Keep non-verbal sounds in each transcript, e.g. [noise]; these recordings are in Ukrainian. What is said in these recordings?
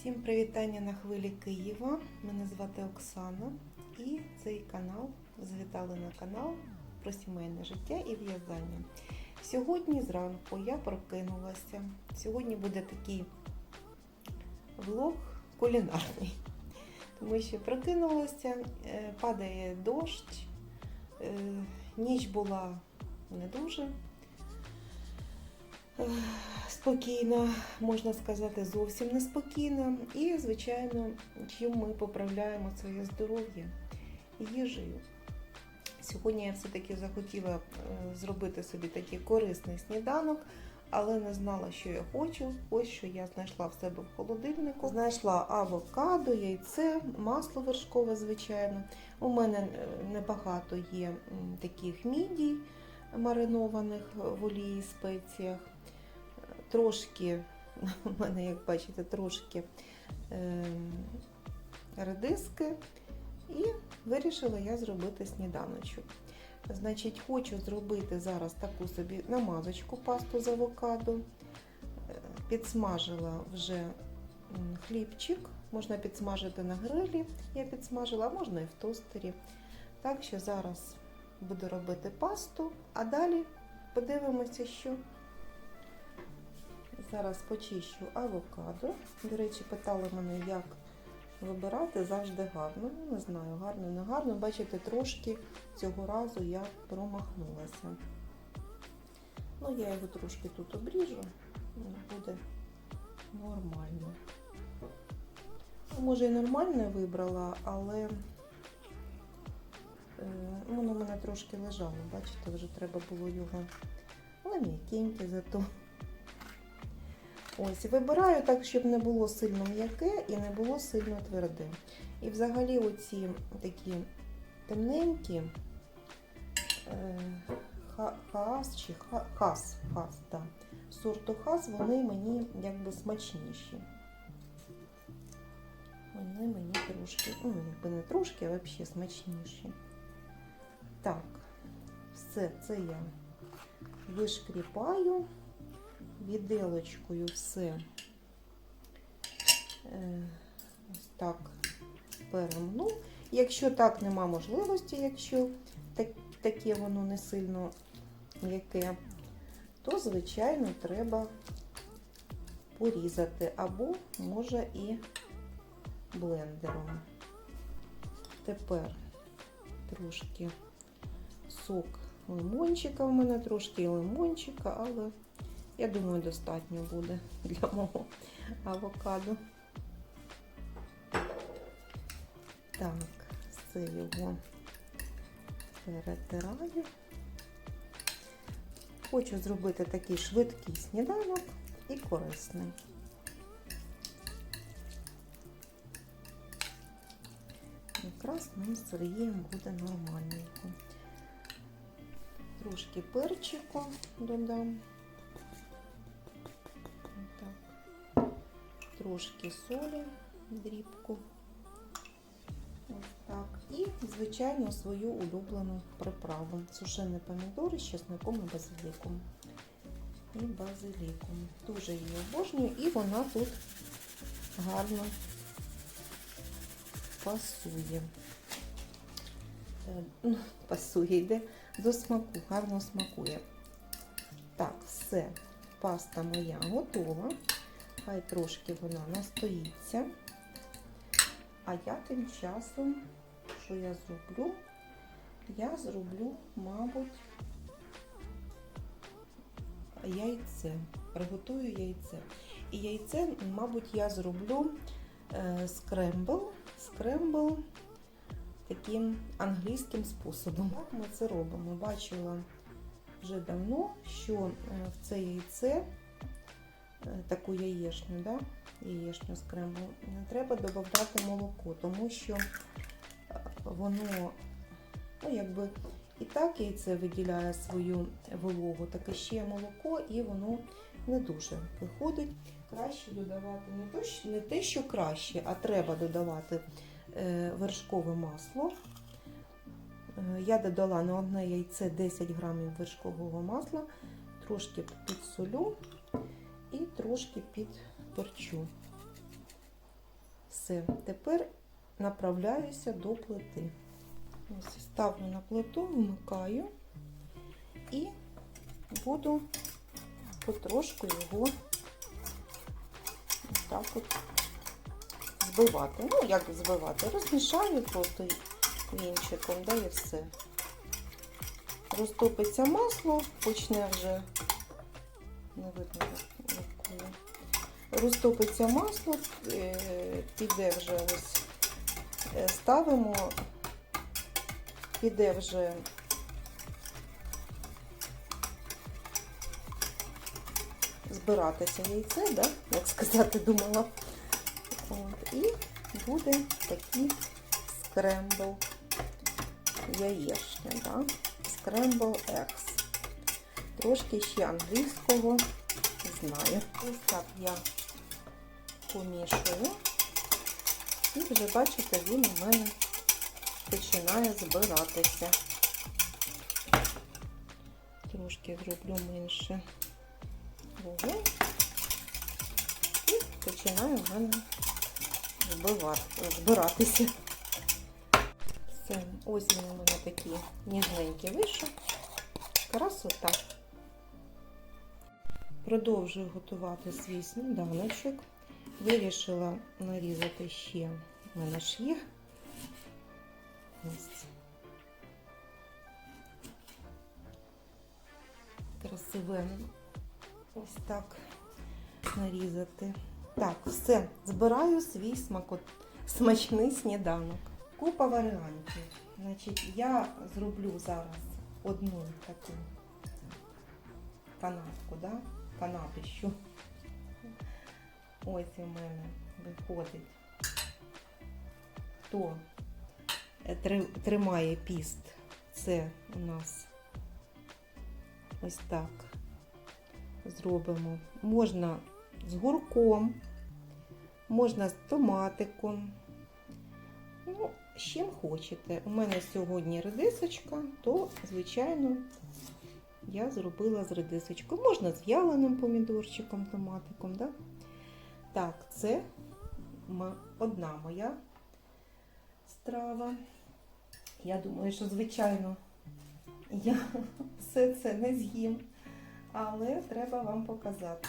Всім привітання на хвилі Києва. Мене звати Оксана і цей канал завітали на канал про сімейне життя і в'язання. Сьогодні зранку я прокинулася. Сьогодні буде такий влог кулінарний, тому що прокинулася, е, падає дощ, е, ніч була не дуже спокійна, можна сказати, зовсім неспокійна. І, звичайно, чим ми поправляємо своє здоров'я їжею. Сьогодні я все-таки захотіла е, зробити собі такий корисний сніданок, але не знала, що я хочу. Ось що я знайшла в себе в холодильнику. Знайшла авокадо, яйце, масло вершкове, звичайно. У мене е, небагато є таких мідій маринованих в олії спеціях. Трошки, [laughs] у мене, як бачите, трошки е, редиски. І вирішила я зробити сніданочок. Значить, хочу зробити зараз таку собі намазочку пасту з авокадо. Е, Підсмажила вже хлібчик, можна підсмажити на грилі, я підсмажила, а можна і в тостері. Так що зараз буду робити пасту, а далі подивимося, що. Зараз почищу авокадо. До речі, питали мене, як вибирати завжди гарно. Ну, не знаю, гарно, не гарно. Бачите, трошки цього разу я промахнулася. Ну, я його трошки тут обріжу, буде нормально. Ну, Може і нормально вибрала, але е, воно в мене трошки лежало, бачите, вже треба було його. Але м'якеньке зато. Ось, вибираю так, щоб не було сильно м'яке і не було сильно тверде. І взагалі оці такі темненькі е, ха- хаас чи хас, хас, да. сорту хас, вони мені якби смачніші. Вони мені трошки, ну, якби не трошки, а взагалі смачніші. Так, все це я вишкріпаю віделочкою все е, ось так перемну. Якщо так нема можливості, якщо таке воно не сильно м'яке, то, звичайно, треба порізати або, може, і блендером. Тепер трошки сок лимончика, у мене трошки лимончика, але я думаю, достатньо буде для мого авокадо. Так, все його перетираю. Хочу зробити такий швидкий сніданок і корисний. Якраз нам з Сергієм буде нормальненько. Трошки перчику додам. Трошки солі, дрібку. Ось так. І, звичайно, свою улюблену приправу. Сушені помідори з чесником і базиліком. І базиліком. Дуже її обожнюю, і вона тут гарно пасує. Е, ну, Пасує, йде до смаку, гарно смакує. Так, все паста моя готова. Хай трошки вона настоїться. А я тим часом, що я зроблю? Я зроблю, мабуть, яйце. Приготую яйце. І яйце, мабуть, я зроблю е, скрембл. Скрембл таким англійським способом. Як ми це робимо? Бачила вже давно, що е, в це яйце, таку яєчню, да? яєчню з крему, не треба додавати молоко, тому що е, воно, ну, якби і так яйце виділяє свою вологу, так і ще молоко, і воно не дуже виходить. Краще додавати не то, не те, що краще, а треба додавати е, вершкове масло. Е, Я додала на одне яйце 10 грамів вершкового масла, трошки підсолю і трошки підперчу. Все, тепер направляюся до плити. Ось ставлю на плиту, вмикаю і буду потрошку його так от збивати. Ну, як збивати? Розмішаю просто вінчиком, да, і все. Розтопиться масло, почне вже не видно. Розтопиться масло, е, піде вже ось, е, ставимо, піде вже збиратися яйце, да? як сказати, думала. От, і буде такий скрембл яєчня, да? скрембл eggs. Трошки ще англійського знаю. Ось так я помішую. І вже бачите, він у мене починає збиратися. Трошки зроблю менше вогонь. І починає в мене збиратися. Все, ось він у мене такий ніжненький вийшов. Красота. Продовжую готувати свій сніданочок. Вирішила нарізати ще, в мене ж. Ось. Красивенно. Ось так нарізати. Так, все, збираю свій смакот... смачний сніданок. Купа варіантів. Значить, я зроблю зараз одну таку канапку, да? канапищу. Ось у мене виходить. Хто тримає піст, це у нас ось так зробимо. Можна з гурком, можна з томатиком. Ну, з чим хочете. У мене сьогодні редисочка, то, звичайно, я зробила з редисочкою. Можна з в'яленим помідорчиком, томатиком. Да? Так, це одна моя страва. Я думаю, що, звичайно, я [laughs] все це не з'їм, але треба вам показати.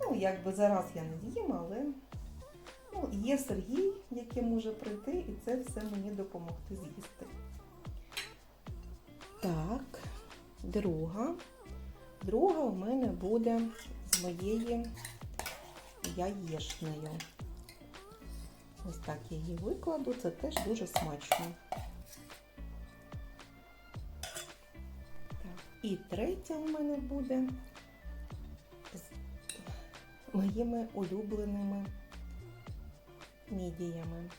Ну, якби зараз я не з'їм, але ну, є Сергій, який може прийти і це все мені допомогти з'їсти. Так, друга. Друга у мене буде з моєї яєчнею. Ось так я її викладу, це теж дуже смачно. Так, і третя у мене буде з моїми улюбленими мідіями.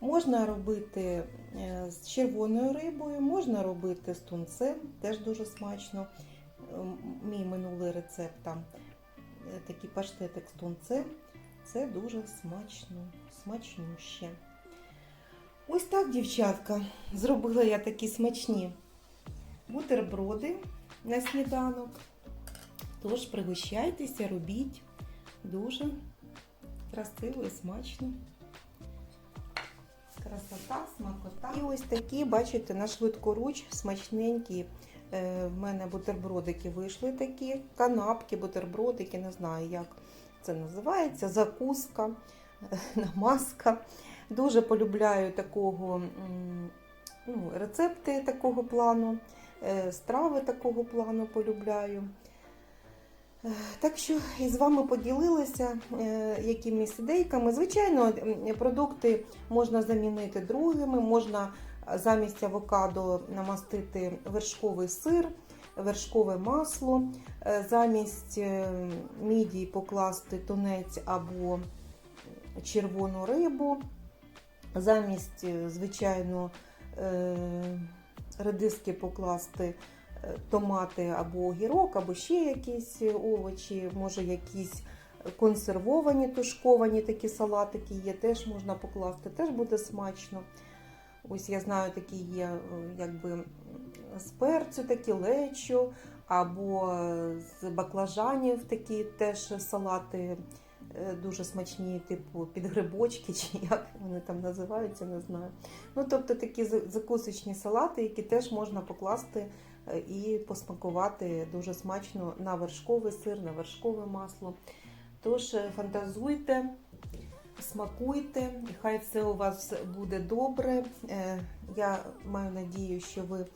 Можна робити е, з червоною рибою, можна робити з тунцем, теж дуже смачно. Мій минулий рецепт там такий паштетик з тунцем. Це дуже смачно, смачнюще. Ось так, дівчатка, зробила я такі смачні бутерброди на сніданок. Тож пригощайтеся, робіть дуже красиво і смачно. Красота, смакота. І ось такі, бачите, на швидкоруч смачненькі. Е, в мене бутербродики вийшли такі, канапки, бутербродики, не знаю, як це називається, закуска, [laughs] намазка. Дуже полюбляю такого ну, рецепти такого плану, е, страви такого плану полюбляю. Е, Так що і з вами поділилася якимись ідейками. Звичайно, продукти можна замінити другими, можна замість авокадо намастити вершковий сир, вершкове масло, е, замість е, мідій покласти тунець або червону рибу, замість, е, звичайно, редиски покласти томати або огірок, або ще якісь овочі, може якісь консервовані, тушковані такі салатики є, теж можна покласти, теж буде смачно. Ось я знаю, такі є е, якби з перцю, такі лечо, або з баклажанів такі теж салати е, дуже смачні, типу підгрибочки, [laughs] чи як вони там називаються, не знаю. Ну, тобто такі за- закусочні салати, які теж можна покласти е, і посмакувати дуже смачно на вершковий сир, на вершкове масло. Тож е, фантазуйте, смакуйте, хай все у вас буде добре. Е, Я маю надію, що ви е,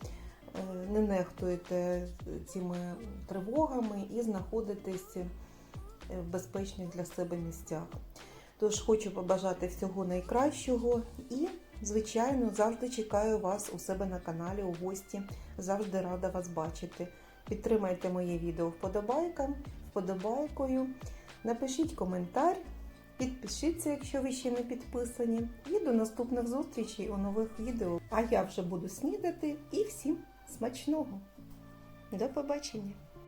не нехтуєте цими тривогами і знаходитесь е, в безпечних для себе місцях. Тож хочу побажати всього найкращого і, звичайно, завжди чекаю вас у себе на каналі у гості. Завжди рада вас бачити. Підтримайте моє відео вподобайком, вподобайкою. Напишіть коментар, підпишіться, якщо ви ще не підписані. І до наступних зустрічей у нових відео. А я вже буду снідати і всім смачного. До побачення!